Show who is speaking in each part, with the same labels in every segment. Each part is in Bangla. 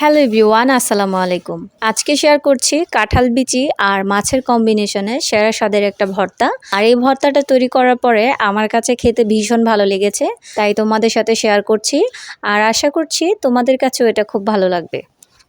Speaker 1: হ্যালো এভরিওয়ান, আসসালামু আলাইকুম। আজকে শেয়ার করছি কাঁঠাল বিচি আর মাছের কম্বিনেশনে সেরা স্বাদের একটা ভর্তা। আর এই ভর্তাটা তৈরি করার পরে আমার কাছে খেতে ভীষণ ভালো লেগেছে, তাই তোমাদের সাথে শেয়ার করছি। আর আশা করছি তোমাদের কাছেও এটা খুব ভালো লাগবে।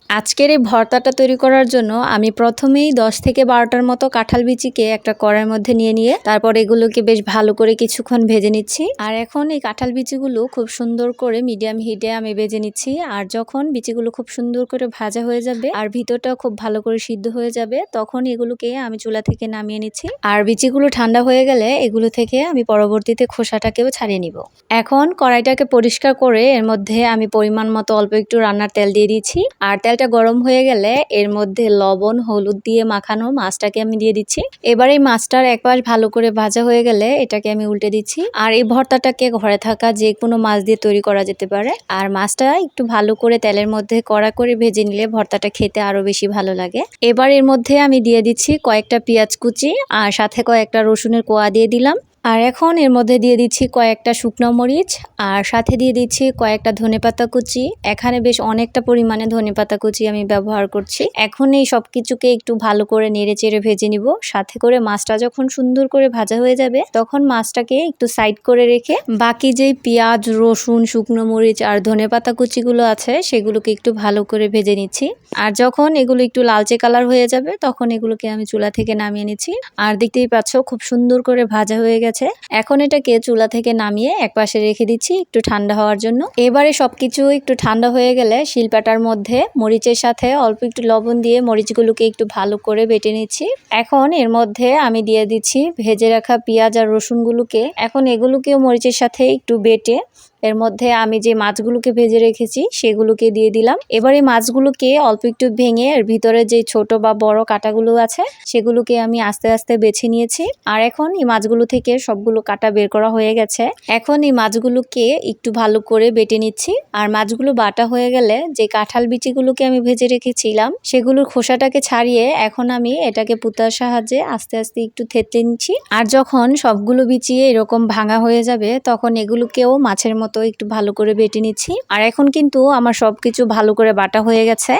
Speaker 1: আজকের এই ভর্তাটা তৈরি করার জন্য আমি প্রথমেই দশ থেকে বারোটার মতো কাঁঠাল বিচিকে একটা কড়াইয়ের মধ্যে নিয়ে নিয়ে তারপর এগুলোকে বেশ ভালো করে কিছুক্ষণ ভেজে নিচ্ছি। আর এখন এই কাঁঠাল বিচিগুলো খুব সুন্দর করে মিডিয়াম হিটে আমি ভেজে নিচ্ছি। আর যখন বিচিগুলো খুব সুন্দর করে ভাজা হয়ে যাবে আর ভিতরটাও খুব ভালো করে সিদ্ধ হয়ে যাবে, তখন এগুলোকে আমি চুলা থেকে নামিয়ে নিচ্ছি। আর বিচিগুলো ঠান্ডা হয়ে গেলে এগুলো থেকে আমি পরবর্তীতে খোসাটাকেও ছাড়িয়ে নিব। এখন কড়াইটাকে পরিষ্কার করে এর মধ্যে আমি পরিমাণ মতো অল্প একটু রান্নার তেল দিয়ে দিচ্ছি। আর তেলটা গরম হয়ে গেলে এর মধ্যে লবণ, হলুদ দিয়ে মাখানো মাছটাকে আমি দিয়ে দিচ্ছি। এবার এই মাছটার এক পাশ ভালো করে ভাজা হয়ে গেলে এটাকে আমি উল্টে দিচ্ছি। আর এই ভর্তাটাকে ঘরে থাকা যে কোনো মাছ দিয়ে তৈরি করা যেতে পারে। আর মাছটা একটু ভালো করে তেলের মধ্যে কড়া করে ভেজে নিলে ভর্তাটা খেতে আরও বেশি ভালো লাগে। এবার এর মধ্যে আমি দিয়ে দিচ্ছি কয়েকটা পেঁয়াজ কুচি আর সাথে কয়েকটা রসুনের কোয়া দিয়ে দিলাম। আর এখন এর মধ্যে দিয়ে দিচ্ছি কয়েকটা শুকনো মরিচ, আর সাথে দিয়ে দিচ্ছি কয়েকটা ধনেপাতা কুচি। এখানে বেশ অনেকটা পরিমাণে ধনেপাতা কুচি আমি ব্যবহার করছি। এখন এই সব কিছুকে একটু ভালো করে নেড়ে চেড়ে ভেজে নিব। সাথে করে মাছটা যখন সুন্দর করে ভাজা হয়ে যাবে, তখন মাছটাকে একটু সাইড করে রেখে বাকি যেই পেঁয়াজ, রসুন, শুকনো মরিচ আর ধনেপাতা কুচিগুলো আছে, সেগুলোকে একটু ভালো করে ভেজে নিচ্ছি। আর যখন এগুলো একটু লালচে কালার হয়ে যাবে, তখন এগুলোকে আমি চুলা থেকে নামিয়ে নিচ্ছি। আর দেখতেই পাচ্ছ, খুব সুন্দর করে ভাজা হয়ে গেছে। এখন এটাকে চুলা থেকে নামিয়ে একপাশে রেখে দিচ্ছি একটু ঠান্ডা হওয়ার জন্য। এবারে সবকিছু একটু ঠান্ডা হয়ে গেলে শিলপাটার মধ্যে মরিচের সাথে অল্প একটু লবণ দিয়ে মরিচগুলোকে একটু ভালো করে বেটে নিচ্ছি। এখন এর মধ্যে আমি দিয়ে দিচ্ছি ভেজে রাখা পেঁয়াজ আর রসুনগুলোকে। এখন এগুলোকেও মরিচের সাথে একটু বেটে এর মধ্যে আমি যে মাছগুলোকে ভেজে রেখেছি সেগুলোকে দিয়ে দিলাম। এবার এই মাছগুলোকে অল্প একটু ভেঙে এর ভিতরে যে ছোট বা বড় কাটাগুলো আছে, সেগুলোকে আমি আস্তে আস্তে বেছে নিয়েছি। আর এখন এই মাছগুলো থেকে সবগুলো কাটা বের করা হয়ে গেছে। এখন এই মাছগুলোকে একটু ভালো করে বেটে নিচ্ছি। আর মাছগুলো বাটা হয়ে গেলে যে কাঁঠাল বিচিগুলোকে আমি ভেজে রেখেছিলাম, সেগুলোর খোসাটাকে ছাড়িয়ে এখন আমি এটাকে পুতার সাহায্যে আস্তে আস্তে একটু থেতলে নিচ্ছি। আর যখন সবগুলো বিচিয়ে এরকম ভাঙা হয়ে যাবে, তখন এগুলোকেও মাছের মতো একটু ভালো করে বেটে নিচ্ছি। আর এখন কিন্তু আমার সব কিছু ভালো করে বাটা হয়ে গেছে।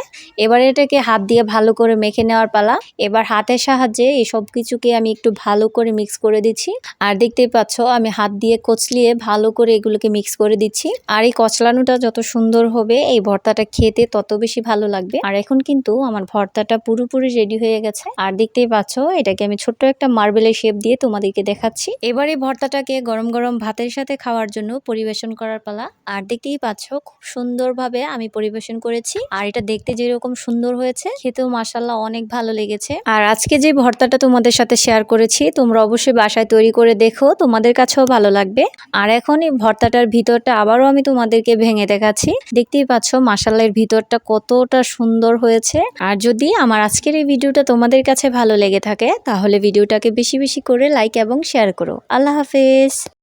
Speaker 1: এবার এটাকে হাত দিয়ে ভালো করে মেখে নেওয়ার পালা। এবার হাতের সাহায্যে এই সব কিছুকে আমি একটু ভালো করে মিক্স করে দিচ্ছি। আর দেখতেই পাচ্ছ, আমি হাত দিয়ে কচলিয়ে ভালো করে এগুলোকে মিক্স করে দিচ্ছি। আর এই কচলানোটা যত সুন্দর হবে, এই ভর্তাটা খেতে তত বেশি ভালো লাগবে। আর এখন কিন্তু আমার ভর্তাটা পুরোপুরি রেডি হয়ে গেছে। আর দেখতেই পাচ্ছ, এটাকে আমি ছোট্ট একটা মার্বেলের শেপ দিয়ে তোমাদেরকে দেখাচ্ছি। এবার এই ভর্তাটাকে গরম গরম ভাতের সাথে খাওয়ার জন্য পরিবেশন করার পালা। আর দেখতেই পাচ্ছ, খুব সুন্দরভাবে আমি পরিবেশন করেছি। আর এটা দেখতে যেরকম সুন্দর হয়েছে, খেতেও মাসাল্লাহ অনেক ভালো লেগেছে। আর আজকে যে ভর্তাটা তোমাদের সাথে শেয়ার করেছি, তোমরা অবশ্যই বাসায় তৈরি করে দেখো, তোমাদের কাছেও ভালো লাগবে। আর এখন এই ভর্তাটার ভিতরটা আবারও আমি তোমাদেরকে ভেঙে দেখাচ্ছি। দেখতেই পাচ্ছ মাসাল্লার ভিতরটা কতটা সুন্দর হয়েছে। আর যদি আমার আজকের এই ভিডিওটা তোমাদের কাছে ভালো লেগে থাকে, তাহলে ভিডিওটাকে বেশি বেশি করে লাইক এবং শেয়ার করো। আল্লাহ হাফেজ।